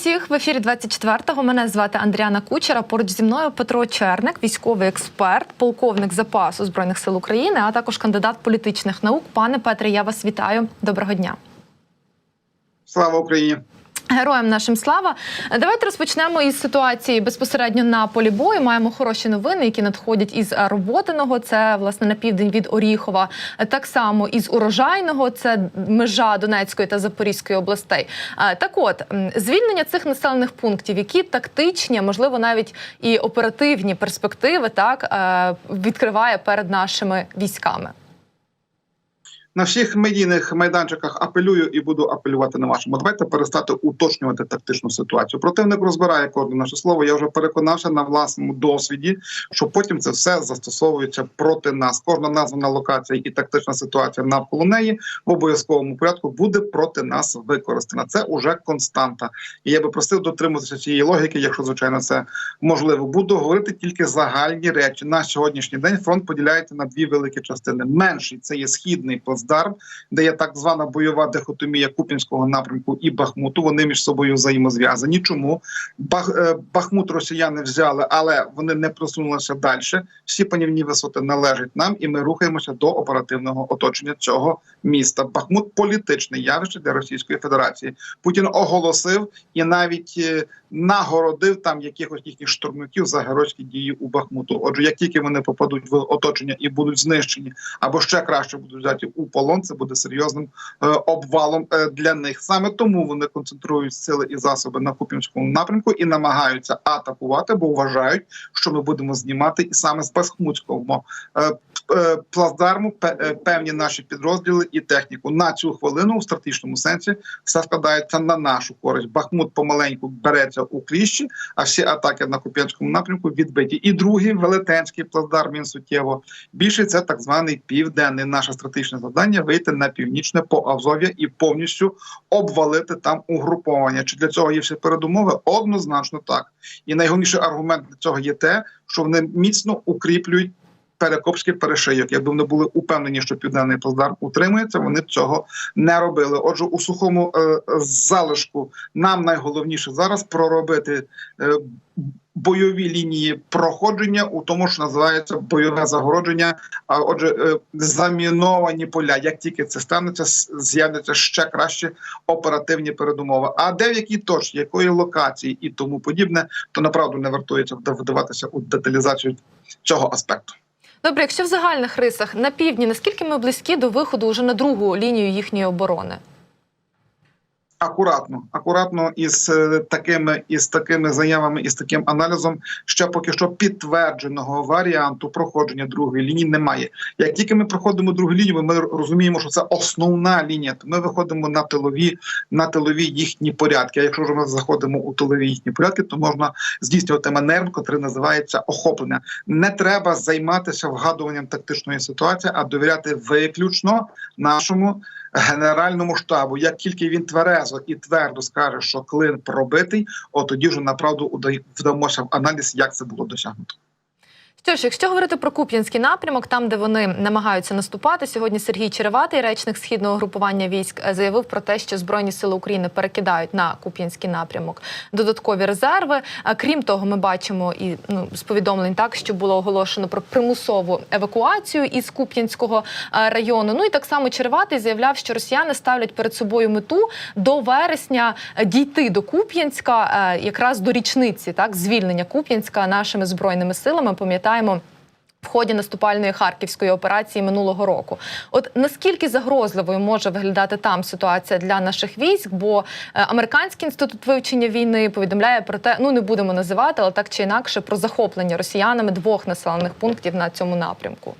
всіх в ефірі 24-го. Мене звати Андріана Кучера. Поруч зі мною Петро Черник, військовий експерт, полковник запасу збройних сил України, а також кандидат політичних наук. Пане Петре, я вас вітаю. Доброго дня. Слава Україні! Героям нашим слава. Давайте розпочнемо із ситуації безпосередньо на полі бою. Маємо хороші новини, які надходять із роботиного. Це власне на південь від Оріхова. Так само із урожайного, це межа Донецької та Запорізької областей. Так, от звільнення цих населених пунктів, які тактичні, можливо, навіть і оперативні перспективи, так відкриває перед нашими військами. На всіх медійних майданчиках апелюю і буду апелювати на вашому. Давайте перестати уточнювати тактичну ситуацію. Противник розбирає кожне наше слово. Я вже переконався на власному досвіді, що потім це все застосовується проти нас. Кожна названа локація і тактична ситуація навколо неї в обов'язковому порядку буде проти нас використана. Це уже константа. І я би просив дотримуватися цієї логіки, якщо звичайно це можливо. Буду говорити тільки загальні речі. На сьогоднішній день фронт поділяється на дві великі частини. Менший це є східний плацдарм, де є так звана бойова дихотомія Купінського напрямку і Бахмуту. Вони між собою взаємозв'язані. Чому Бах, е, Бахмут росіяни взяли, але вони не просунулися далі. Всі панівні висоти належать нам, і ми рухаємося до оперативного оточення цього міста. Бахмут політичне явище для Російської Федерації. Путін оголосив і навіть е, нагородив там якихось їхніх штурмовиків за геройські дії у Бахмуту. Отже, як тільки вони попадуть в оточення і будуть знищені, або ще краще будуть взяті у полон, це буде серйозним е, обвалом е, для них. Саме тому вони концентрують сили і засоби на Куп'янському напрямку і намагаються атакувати, бо вважають, що ми будемо знімати і саме з Бахмутського е, е, плацдарму е, певні наші підрозділи і техніку. На цю хвилину в стратегічному сенсі все складається на нашу користь. Бахмут помаленьку береться у кліщі, а всі атаки на Куп'янському напрямку відбиті. І другий велетенський плацдарм він суттєво більший. Це так званий південний. Наше стратегічне завдання вийти на північне по Азов'я і повністю обвалити там угруповання. Чи для цього є всі передумови? Однозначно так. І найголовніший аргумент для цього є те, що вони міцно укріплюють. Перекопський перешийок, якби вони були упевнені, що південний плацдарм утримується, вони б цього не робили. Отже, у сухому е, залишку нам найголовніше зараз проробити е, бойові лінії проходження у тому, що називається бойове загородження. А отже, е, заміновані поля. Як тільки це станеться, з'являться ще краще оперативні передумови. А де в якій точці, якої локації і тому подібне, то направду не вартується вдаватися у деталізацію цього аспекту. Добре, якщо в загальних рисах на півдні, наскільки ми близькі до виходу вже на другу лінію їхньої оборони? Акуратно, акуратно із е, такими із такими заявами, із таким аналізом, ще поки що підтвердженого варіанту проходження другої лінії немає. Як тільки ми проходимо другу лінію, ми розуміємо, що це основна лінія. То ми виходимо на тилові на тилові їхні порядки. А якщо ж ми заходимо у тилові їхні порядки, то можна здійснювати маневр, який називається охоплення. Не треба займатися вгадуванням тактичної ситуації, а довіряти виключно нашому генеральному штабу. Як тільки він тверезо і твердо скаже, що клин пробитий, от тоді вже направду вдамося в аналіз, як це було досягнуто. Що ж, якщо говорити про Куп'янський напрямок, там де вони намагаються наступати, сьогодні Сергій Череватий, речник східного групування військ, е, заявив про те, що збройні сили України перекидають на Куп'янський напрямок додаткові резерви. Крім того, ми бачимо і ну з повідомлень так, що було оголошено про примусову евакуацію із Куп'янського е, району. Ну і так само Череватий заявляв, що росіяни ставлять перед собою мету до вересня е, дійти до Куп'янська, якраз до річниці, так звільнення Куп'янська нашими збройними силами. Пам'ятаємо. В ході наступальної харківської операції минулого року, от наскільки загрозливою може виглядати там ситуація для наших військ? Бо е, американський інститут вивчення війни повідомляє про те, ну не будемо називати, але так чи інакше про захоплення росіянами двох населених пунктів на цьому напрямку.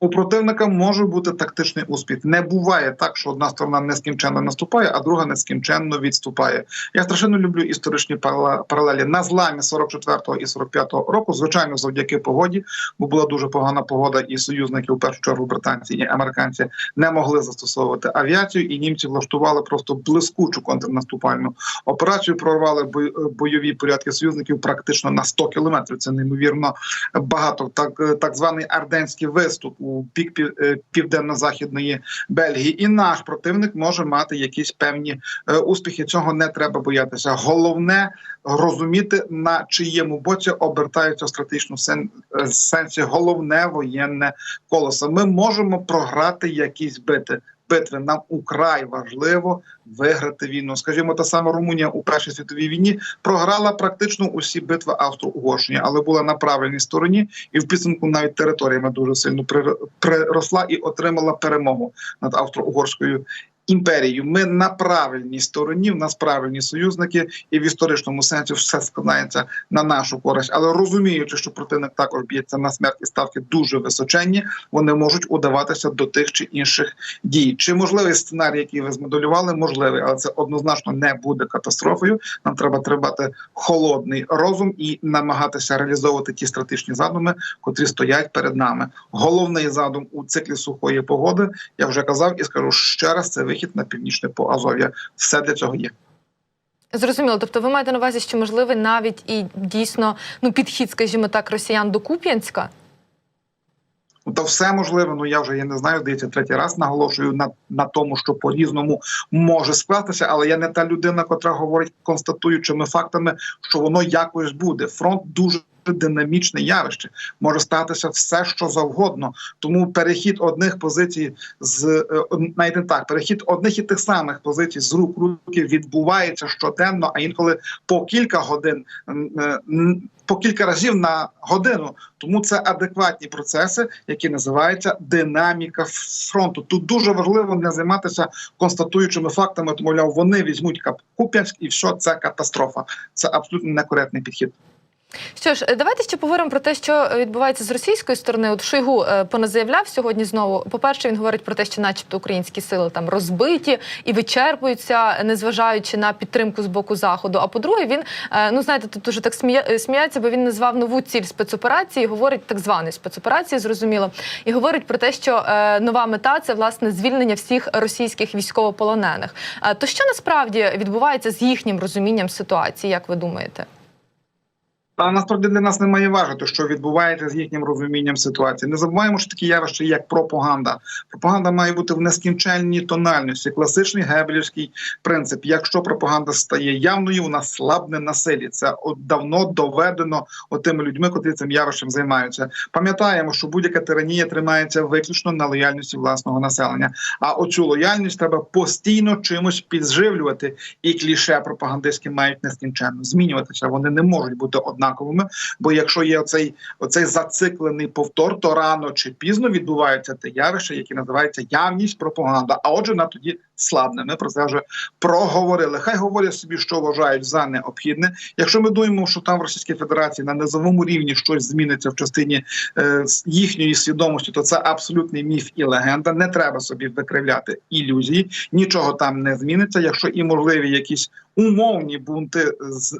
У противника може бути тактичний успіх. Не буває так, що одна сторона нескінченно наступає, а друга нескінченно відступає. Я страшенно люблю історичні парале- паралелі на зламі 44-го і 45-го року. Звичайно, завдяки погоді, бо була дуже погана погода, і союзники, в першу чергу, британці і американці не могли застосовувати авіацію, і німці влаштували просто блискучу контрнаступальну операцію. Прорвали бой- бойові порядки союзників практично на 100 кілометрів. Це неймовірно багато. Так, так званий арденський виступ у бік е, південно-західної Бельгії, і наш противник може мати якісь певні е, успіхи. Цього не треба боятися. Головне розуміти на чиєму боці обертаються в стратегічному е, сенсі головне воєнне колесо. Ми можемо програти якісь бити. Битви нам украй важливо виграти війну. Скажімо, та сама Румунія у першій світовій війні програла практично усі битви Австро-Угорщини, але була на правильній стороні, і в підсумку навіть територіями дуже сильно прир- приросла і отримала перемогу над Австро-Угорською імперією. Ми на правильній стороні, в нас правильні союзники, і в історичному сенсі все складається на нашу користь. Але розуміючи, що противник також б'ється на смерть і ставки дуже височенні, вони можуть удаватися до тих чи інших дій. Чи можливий сценарій, який ви змоделювали, можливий, але це однозначно не буде катастрофою. Нам треба тримати холодний розум і намагатися реалізовувати ті стратегічні задуми, котрі стоять перед нами. Головний задум у циклі сухої погоди. Я вже казав і скажу ще раз: це вихід на північне Поазов'я. Все для цього є. Зрозуміло. Тобто, ви маєте на увазі, що можливий навіть і дійсно ну підхід, скажімо так, росіян до Куп'янська. Ну, Та все можливо, ну я вже я не знаю, здається, третій раз наголошую на, на тому, що по-різному може скластися, але я не та людина, котра говорить констатуючими фактами, що воно якось буде. Фронт дуже динамічне явище може статися все, що завгодно. Тому перехід одних позицій з е, навіть так, перехід одних і тих самих позицій з рук руки відбувається щоденно, а інколи по кілька годин. е, По кілька разів на годину, тому це адекватні процеси, які називаються динаміка фронту. Тут дуже важливо не займатися констатуючими фактами. Тому мовляв, вони візьмуть Куп'янськ, і все це катастрофа. Це абсолютно некоректний підхід. Що ж, е, давайте ще поговоримо про те, що відбувається з російської сторони. От Шойгу е, поназаявляв сьогодні знову. По-перше, він говорить про те, що, начебто, українські сили там розбиті і вичерпуються, незважаючи на підтримку з боку заходу. А по-друге, він е, ну знаєте, тут дуже так е, сміється, бо він назвав нову ціль спецоперації. Говорить так званої спецоперації, зрозуміло, і говорить про те, що е, нова мета це власне звільнення всіх російських військовополонених. Е, то що насправді відбувається з їхнім розумінням ситуації, як ви думаєте? Та насправді для нас немає важити, що відбувається з їхнім розумінням ситуації. Не забуваємо, що такі явища, як пропаганда. Пропаганда має бути в нескінченній тональності. Класичний гебелівський принцип. Якщо пропаганда стає явною, вона слабне на силі. Це давно доведено отими людьми, котрі цим явищем займаються. Пам'ятаємо, що будь-яка тиранія тримається виключно на лояльності власного населення. А оцю лояльність треба постійно чимось підживлювати. І кліше пропагандистські мають нескінченно змінюватися. Вони не можуть бути однаковими. Бо якщо є оцей, оцей зациклений повтор, то рано чи пізно відбуваються те явища, які називаються явність пропаганда. А отже, вона тоді слабне. Ми про це вже проговорили. Хай говорять собі, що вважають за необхідне. Якщо ми думаємо, що там в Російській Федерації на низовому рівні щось зміниться в частині е, їхньої свідомості, то це абсолютний міф і легенда. Не треба собі викривляти ілюзії. Нічого там не зміниться. Якщо і можливі якісь умовні бунти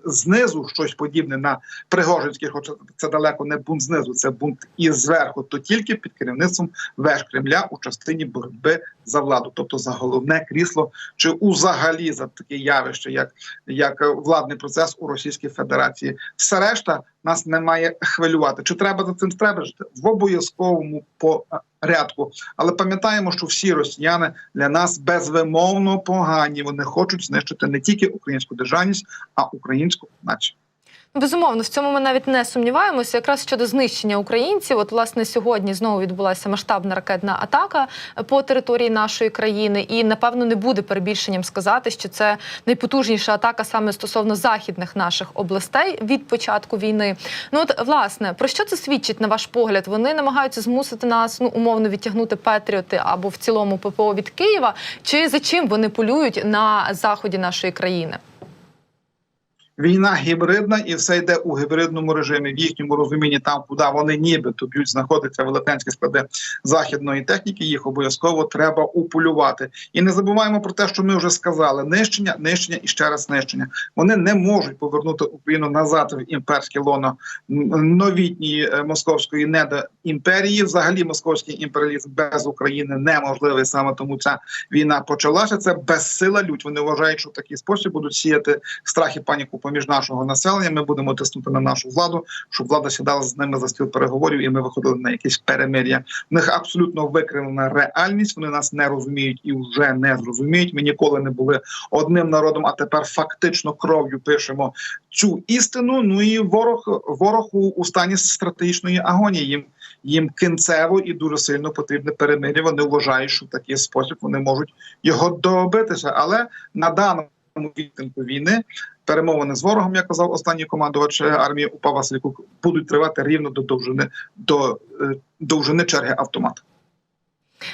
знизу, щось подібне на Пригожинських, хоча це далеко не бунт знизу, це бунт і зверху, то тільки під керівництвом веж Кремля у частині боротьби за владу, тобто за головне крісло, чи узагалі за таке явище, як, як владний процес у Російській Федерації. Все решта нас не має хвилювати. Чи треба за цим стежити? в обов'язковому порядку? Але пам'ятаємо, що всі росіяни для нас безвимовно погані. Вони хочуть знищити не тільки українську державність, а українську націю. Безумовно, в цьому ми навіть не сумніваємося. Якраз щодо знищення українців, от власне сьогодні знову відбулася масштабна ракетна атака по території нашої країни, і напевно не буде перебільшенням сказати, що це найпотужніша атака саме стосовно західних наших областей від початку війни. Ну от власне про що це свідчить на ваш погляд? Вони намагаються змусити нас ну умовно відтягнути Петріоти або в цілому ППО від Києва, чи за чим вони полюють на заході нашої країни? Війна гібридна і все йде у гібридному режимі. В їхньому розумінні, там, куди вони нібито б'ють, знаходяться велетенські склади західної техніки. Їх обов'язково треба уполювати. І не забуваємо про те, що ми вже сказали: нищення, нищення і ще раз нищення. Вони не можуть повернути Україну назад в імперське лоно новітньої е, московської недоімперії. Взагалі, московський імперіалізм без України неможливий. Саме тому ця війна почалася. Це безсила людь. Вони вважають, що в такий спосіб будуть сіяти страх і паніку поміж нашого населення. Ми будемо тиснути на нашу владу, щоб влада сідала з ними за стіл переговорів, і ми виходили на якісь перемир'я. В них абсолютно викривлена реальність. Вони нас не розуміють і вже не зрозуміють. Ми ніколи не були одним народом, а тепер фактично кров'ю пишемо цю істину. Ну і ворог ворог у, стані стратегічної агонії. Їм їм кінцево і дуже сильно потрібне перемир'я. Вони вважають, що в такий спосіб вони можуть його добитися. Але на даному відтинку війни перемовини з ворогом, як казав останній командувач армії УПА Василькук, будуть тривати рівно до довжини до е, довжини черги автомата.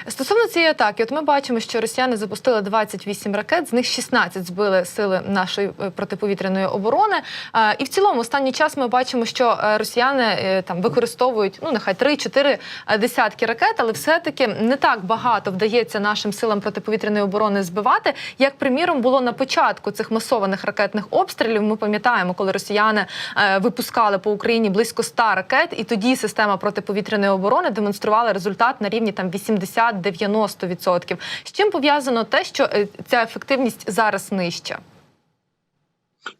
Стосовно цієї атаки, от ми бачимо, що росіяни запустили 28 ракет, з них 16 збили сили нашої е, протиповітряної оборони. Е, І в цілому, останній час ми бачимо, що е, росіяни там використовують ну нехай 3-4 десятки ракет, але все-таки не так багато вдається нашим силам протиповітряної оборони збивати, як приміром було на початку цих масованих ракетних обстрілів. Ми пам'ятаємо, коли росіяни випускали по Україні близько 100 ракет, і тоді система протиповітряної оборони демонструвала результат на рівні там 80-90%. З чим пов'язано те, що е, ця ефективність зараз нижча?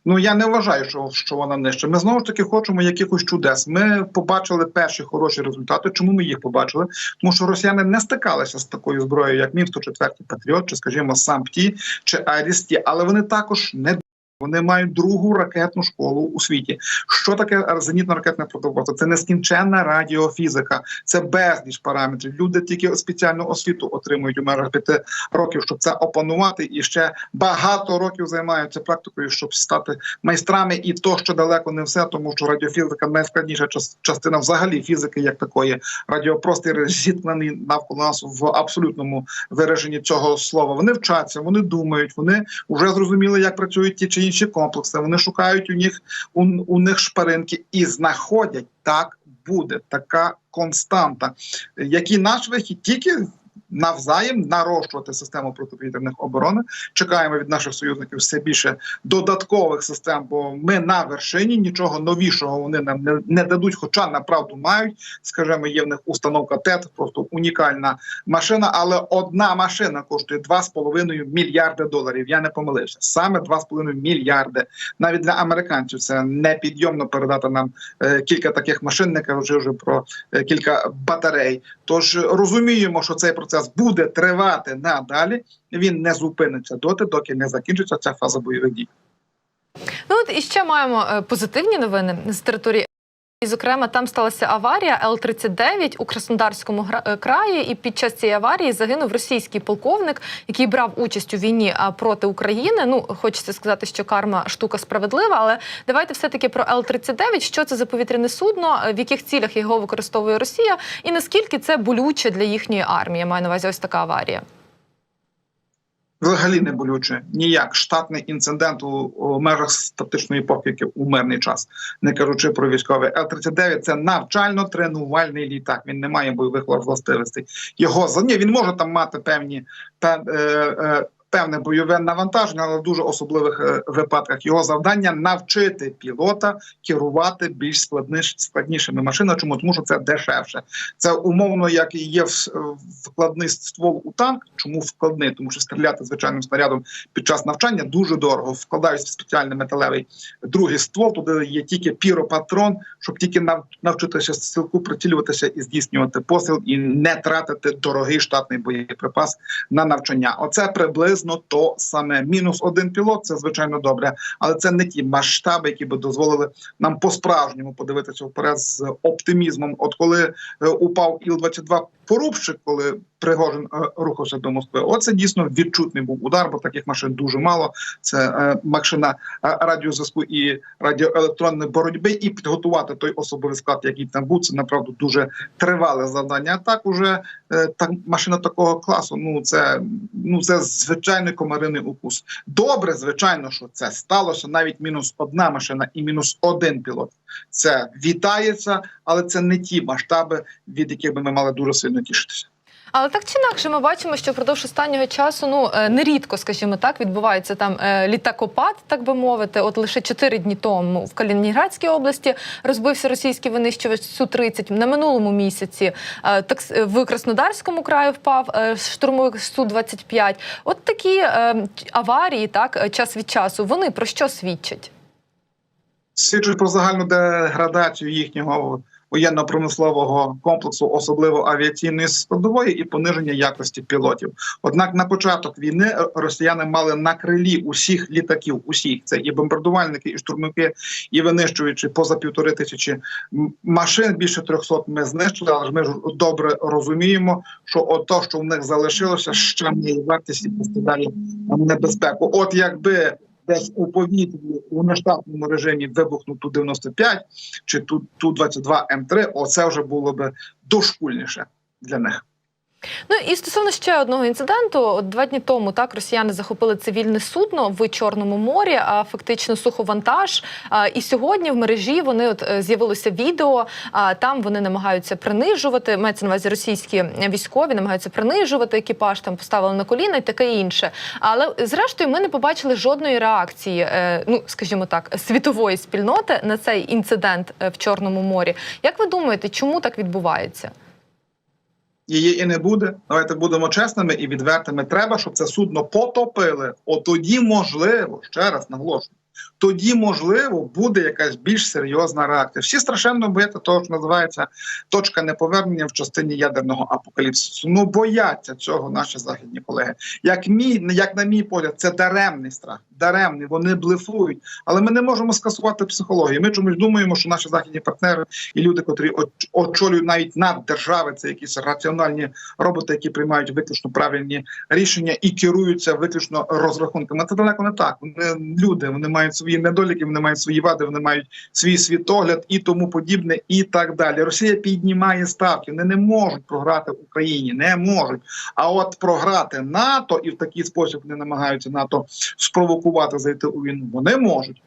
Ну я не вважаю, що, що вона нижча. Ми знову ж таки хочемо якихось чудес. Ми побачили перші хороші результати. Чому ми їх побачили? Тому що росіяни не стикалися з такою зброєю, як міг 104 Патріот, чи скажімо, Сампті чи Айрісті, але вони також не вони мають другу ракетну школу у світі. Що таке зенітно ракетне противоборство? Це нескінченна радіофізика, це безліч параметрів. Люди тільки спеціальну освіту отримують у межах п'яти років, щоб це опанувати, і ще багато років займаються практикою, щоб стати майстрами. І то, що далеко не все, тому що радіофізика найскладніша частина взагалі фізики, як такої. Радіопростір зіткнений навколо нас в абсолютному вираженні цього слова. Вони вчаться, вони думають, вони вже зрозуміли, як працюють ті чи інші комплекси. Вони шукають у них у, у них шпаринки і знаходять так буде така константа. Який наш вихід тільки навзаєм нарощувати систему протиповітряних оборони. Чекаємо від наших союзників все більше додаткових систем, бо ми на вершині нічого новішого вони нам не, не дадуть, хоча направду мають. Скажімо, є в них установка ТЕТ, просто унікальна машина, але одна машина коштує 2,5 мільярди доларів. Я не помилився. Саме 2,5 мільярди. Навіть для американців це непідйомно передати нам е, кілька таких машин, не кажучи вже про е, кілька батарей. Тож розуміємо, що цей процес буде тривати надалі. Він не зупиниться доти, доки не закінчиться ця фаза бойових дій. Ну от і ще маємо е, позитивні новини з території. І, зокрема, там сталася аварія Л-39 у Краснодарському е, краї, і під час цієї аварії загинув російський полковник, який брав участь у війні проти України. Ну, хочеться сказати, що карма штука справедлива, але давайте все-таки про Л-39. Що це за повітряне судно, е, в яких цілях його використовує Росія, і наскільки це болюче для їхньої армії? Маю на увазі ось така аварія. Взагалі не болюче ніяк штатний інцидент у, межах статичної епохи у мирний час, не кажучи про військовий Л-39 це навчально-тренувальний літак. Він не має бойових властивостей. Його за ні, він може там мати певні пев, е, е, певне бойове навантаження, але в дуже особливих е, випадках його завдання навчити пілота керувати більш складнішими машинами. Чому тому, що це дешевше? Це умовно, як і є вкладний ствол у танк. Чому вкладний? Тому що стріляти звичайним снарядом під час навчання дуже дорого. Вкладають в спеціальний металевий другий ствол. Туди є тільки піропатрон, щоб тільки навчитися стрілку прицілюватися і здійснювати постріл, і не тратити дорогий штатний боєприпас на навчання. Оце приблизно то саме. Мінус один пілот. Це звичайно добре, але це не ті масштаби, які би дозволили нам по-справжньому подивитися вперед з оптимізмом. От коли е, упав Іл-22 порубщик, коли Пригожин е, рухався до Москви. Оце дійсно відчутний був удар, бо таких машин дуже мало. Це е, машина радіозв'язку і радіоелектронної боротьби, і підготувати той особовий склад, який там був, це направду дуже тривале завдання. А так уже так машина такого класу. Ну це ну це звичайний комариний укус. Добре, звичайно, що це сталося. Навіть мінус одна машина і мінус один пілот. Це вітається, але це не ті масштаби, від яких би ми мали дуже сильно тішитися. Але так чи інакше, ми бачимо, що впродовж останнього часу ну е, нерідко, скажімо так, відбувається там е, літакопад, так би мовити. От лише чотири дні тому в Калінінградській області розбився російський винищувач су 30 на минулому місяці. е, Так в Краснодарському краї впав штурмовик су 25 От такі аварії, так час від часу. Вони про що свідчать? свідчить про загальну деградацію їхнього воєнно-промислового комплексу, особливо авіаційної складової, і пониження якості пілотів. Однак на початок війни росіяни мали на крилі усіх літаків, усіх це і бомбардувальники, і штурмовики, і винищуючи поза півтори тисячі машин. Більше 300 ми знищили, але ж ми ж добре розуміємо, що ото, що в них залишилося, ще має вартість і представляє небезпеку. От якби десь у повітрі у нештатному режимі вибухнув ту 95 чи ту, ту 22 М3, оце вже було би дошкульніше для них. Ну і стосовно ще одного інциденту, два дні тому так росіяни захопили цивільне судно в Чорному морі, а фактично суховантаж. І сьогодні в мережі вони от е, з'явилося відео. А там вони намагаються принижувати. Мається на увазі російські військові, намагаються принижувати екіпаж, там поставили на коліна і таке інше. Але зрештою, ми не побачили жодної реакції, е, ну скажімо так, світової спільноти на цей інцидент е, в Чорному морі. Як ви думаєте, чому так відбувається? Її і не буде. Давайте будемо чесними і відвертими. Треба, щоб це судно потопили. Отоді можливо, ще раз наголошую. Тоді, можливо, буде якась більш серйозна реакція. Всі страшенно бояться того, що називається точка неповернення в частині ядерного апокаліпсису. Ну бояться цього наші західні колеги. Як мій, як на мій погляд, це даремний страх. Даремний, вони блефують. Але ми не можемо скасувати психологію. Ми чомусь думаємо, що наші західні партнери і люди, котрі очолюють навіть наддержави, це якісь раціональні роботи, які приймають виключно правильні рішення і керуються виключно розрахунками. Це далеко не так. Вони люди, вони мають свої недоліки, вони мають свої вади, вони мають свій світогляд і тому подібне, і так далі. Росія піднімає ставки. Вони не можуть програти Україні, не можуть. А от програти НАТО і в такий спосіб вони намагаються НАТО спровокувати зайти у війну. Вони можуть.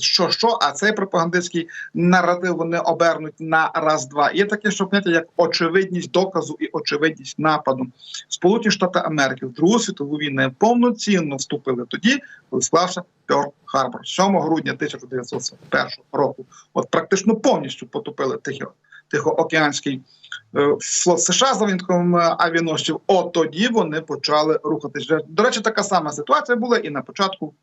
Що що, а цей пропагандистський наратив вони обернуть на раз-два. Є таке, що поняття як очевидність доказу і очевидність нападу. Сполучені Штати Америки в Другу світову війну повноцінно вступили тоді, коли склався Пьорл Харбор 7 грудня 1941 року. От практично повністю потопили Тихо, Тихоокеанський е, флот США за винятком е, авіаносців. От тоді вони почали рухатися. До речі, така сама ситуація була і на початку.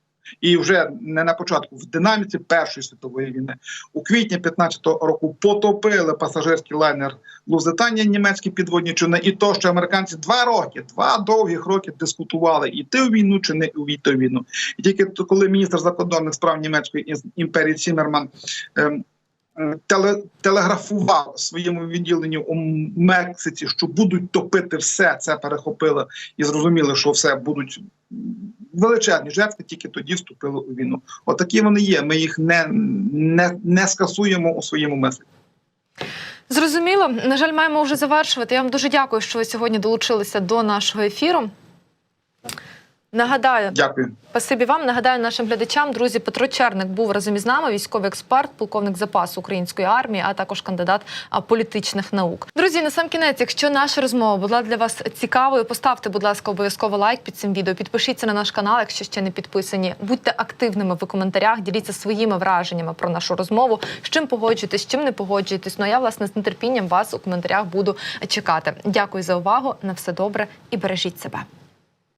І вже не на початку в динаміці Першої світової війни у квітні 15-го року потопили пасажирський лайнер Лузитанія, німецькі підводні човни, і то, що американці два роки, два довгих роки дискутували іти у війну чи не увійти у війну. І тільки коли міністр закордонних справ німецької імперії Сімерман. ем, теле, телеграфував своєму відділенню у Мексиці, що будуть топити все, це перехопили і зрозуміли, що все будуть величезні жертви, тільки тоді вступили у війну. Отакі вони є. Ми їх не, не, не скасуємо у своєму мислі. Зрозуміло. На жаль, маємо вже завершувати. Я вам дуже дякую, що ви сьогодні долучилися до нашого ефіру. Нагадаю, Дякую. спасибі вам. Нагадаю нашим глядачам, друзі, Петро Черник був разом із нами, військовий експерт, полковник запасу української армії, а також кандидат політичних наук. Друзі, на сам кінець, якщо наша розмова була для вас цікавою, поставте, будь ласка, обов'язково лайк під цим відео. Підпишіться на наш канал, якщо ще не підписані. Будьте активними в коментарях, діліться своїми враженнями про нашу розмову. З чим погоджуєтесь, з чим не погоджуєтесь. Ну а я власне з нетерпінням вас у коментарях буду чекати. Дякую за увагу. На все добре і бережіть себе.